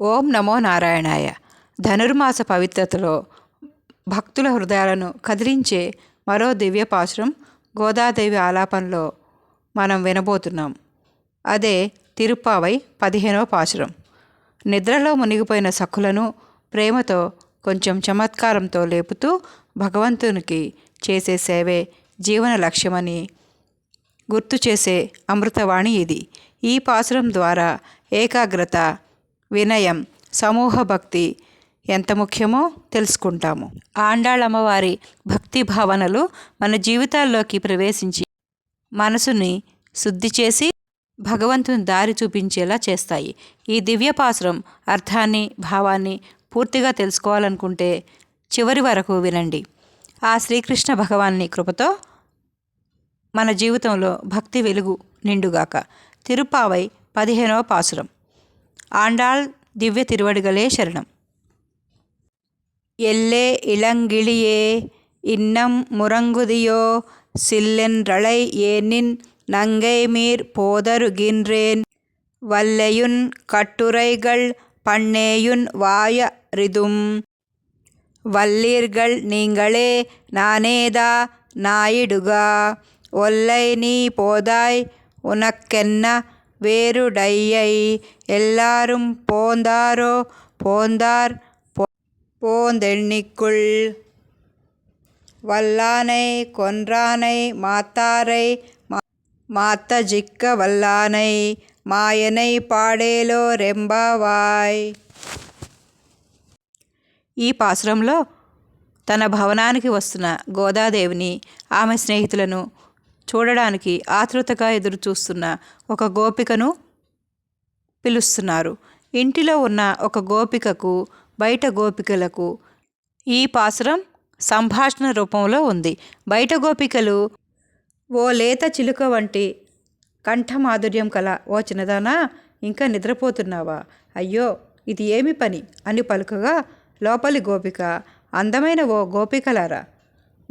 ఓం నమో నారాయణాయ. ధనుర్మాస పవిత్రతలో భక్తుల హృదయాలను కదిలించే మరో దివ్య పాశురం గోదాదేవి ఆలాపనలో మనం వినబోతున్నాం. అదే తిరుప్పావై పదిహేనవ పాశురం. నిద్రలో మునిగిపోయిన సఖులను ప్రేమతో కొంచెం చమత్కారంతో లేపుతూ భగవంతునికి చేసే సేవే జీవన లక్ష్యమని గుర్తు చేసే అమృతవాణి ఇది. ఈ పాశురం ద్వారా ఏకాగ్రత వినయం సమూహ భక్తి ఎంత ముఖ్యమో తెలుసుకుంటాము. ఆండాళమ్మవారి భక్తి భావనలు మన జీవితాల్లోకి ప్రవేశించి మనసుని శుద్ధి చేసి భగవంతుని దారి చూపించేలా చేస్తాయి. ఈ దివ్యపాసురం అర్థాన్ని భావాన్ని పూర్తిగా తెలుసుకోవాలనుకుంటే చివరి వరకు వినండి. ఆ శ్రీకృష్ణ భగవాన్ని కృపతో మన జీవితంలో భక్తి వెలుగు నిండుగాక. తిరుపావై పదిహేనవ పాసురం. ஆண்டாள் திவ்ய திருவடுகளே சரணம். எல்லே இளங்கிளியே இன்னம் முரங்குதியோ சில்லென்றளை ஏனின் நங்கை மீர் போதருகின்றேன். வல்லையுன் கட்டுரைகள் பண்ணேயுன் வாய ரிதும். வல்லீர்கள் நீங்களே நானேதா நாயிடுகா. ஒல்லை நீ போதாய் உனக்கென்ன வேறுடையை எல்லாரும் போந்தாரோ போந்தார் போந்தெண்ணிக்குள் வல்லானை கொன்றானை மாத்தாரை మాత జిక్క వల్లానై మాయనై పాడేలో రెంబావాయ్ ఈ పాసురంలో తన భవనానికి వస్తున్న గోదాదేవిని ఆమె స్నేహితులను చూడడానికి ఆతృతగా ఎదురుచూస్తున్న ఒక గోపికను పిలుస్తున్నారు. ఇంటిలో ఉన్న ఒక గోపికకు బయట గోపికలకు ఈ పాసురం సంభాషణ రూపంలో ఉంది. బయట గోపికలు ఓ లేత చిలుక వంటి కంఠమాధుర్యం కల ఓ చిన్నదానా? ఇంకా నిద్రపోతున్నావా? అయ్యో ఇది ఏమి పని? అని పలుకగా లోపలి గోపిక అందమైన ఓ గోపికలారా?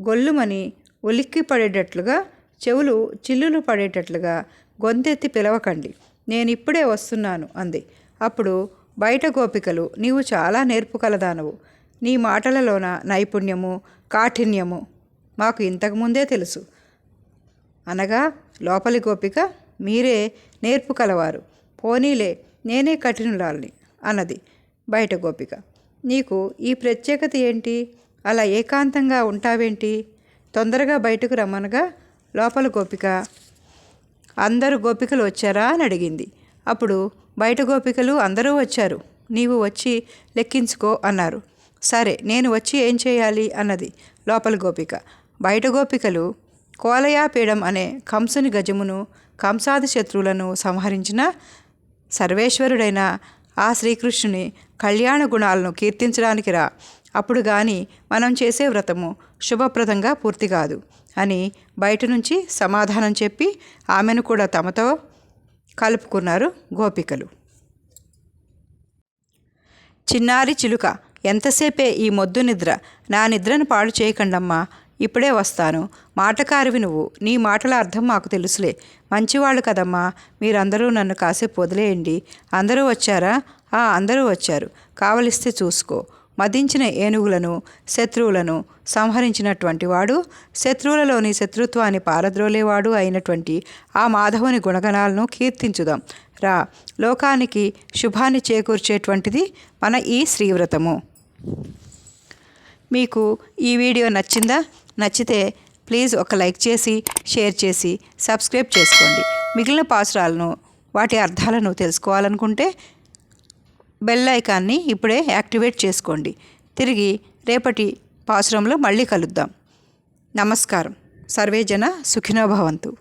గొల్లుమని ఉలిక్కి పడేటట్లుగా చెవులు చిల్లులు పడేటట్లుగా గొంతెత్తి పిలవకండి. నేను ఇప్పుడే వస్తున్నాను అంది. అప్పుడు బయట గోపికలు నీవు చాలా నేర్పు కలదానవు. నీ మాటలలోన నైపుణ్యము కాఠిన్యము మాకు ఇంతకుముందే తెలుసు. అనగా లోపలి గోపిక మీరే నేర్పు కలవారు. పోనీలే నేనే కఠినురాల్ని అన్నది బయట గోపిక. నీకు ఈ ప్రత్యేకత ఏంటి? అలా ఏకాంతంగా ఉంటావేంటి? తొందరగా బయటకు రమ్మనగా లోపల గోపిక అందరు గోపికలు వచ్చారా? అని అడిగింది. అప్పుడు బయట గోపికలు అందరూ వచ్చారు. నీవు వచ్చి లెక్కించుకో అన్నారు. సరే నేను వచ్చి ఏం చేయాలి? అన్నది లోపల గోపిక. బయట గోపికలు కోలయాపీడం అనే కంసుని గజమును కంసాది శత్రువులను సంహరించిన సర్వేశ్వరుడైన ఆ శ్రీకృష్ణుని కళ్యాణ గుణాలను కీర్తించడానికి రా. అప్పుడు కానీ మనం చేసే వ్రతము శుభప్రదంగా పూర్తి కాదు అని బయట నుంచి సమాధానం చెప్పి ఆమెను కూడా తమతో కలుపుకున్నారు గోపికలు. చిన్నారి చిలుక ఎంతసేపే ఈ మొద్దు నిద్ర? నా నిద్రను పాడు చేయకండమ్మా ఇప్పుడే వస్తాను. మాటకారివి నువ్వు నీ మాటల అర్థం మాకు తెలుసులే. మంచివాళ్ళు కదమ్మా మీరందరూ నన్ను కాసేపు వదిలేయండి. అందరూ వచ్చారా? ఆ అందరూ వచ్చారు. కావలిస్తే చూసుకో. మదించిన ఏనుగులను శత్రువులను సంహరించినటువంటి వాడు శత్రువులలోని శత్రుత్వాన్ని పారద్రోలేవాడు అయినటువంటి ఆ మాధవుని గుణగణాలను కీర్తించుదాం. రా లోకానికి శుభాన్ని చేకూర్చేటువంటిది మన ఈ శ్రీవ్రతము. మీకు ఈ వీడియో నచ్చిందా? నచ్చితే ప్లీజ్ ఒక లైక్ చేసి షేర్ చేసి సబ్స్క్రైబ్ చేసుకోండి. మిగిలిన పాసురాలను వాటి అర్థాలను తెలుసుకోవాలనుకుంటే బెల్ ఐకాన్ని ఇప్పుడే యాక్టివేట్ చేసుకోండి. తిరిగి రేపటి పాసురంలో మళ్ళీ కలుద్దాం. నమస్కారం. సర్వేజన సుఖినోభవంతు సుఖినో భవంతు.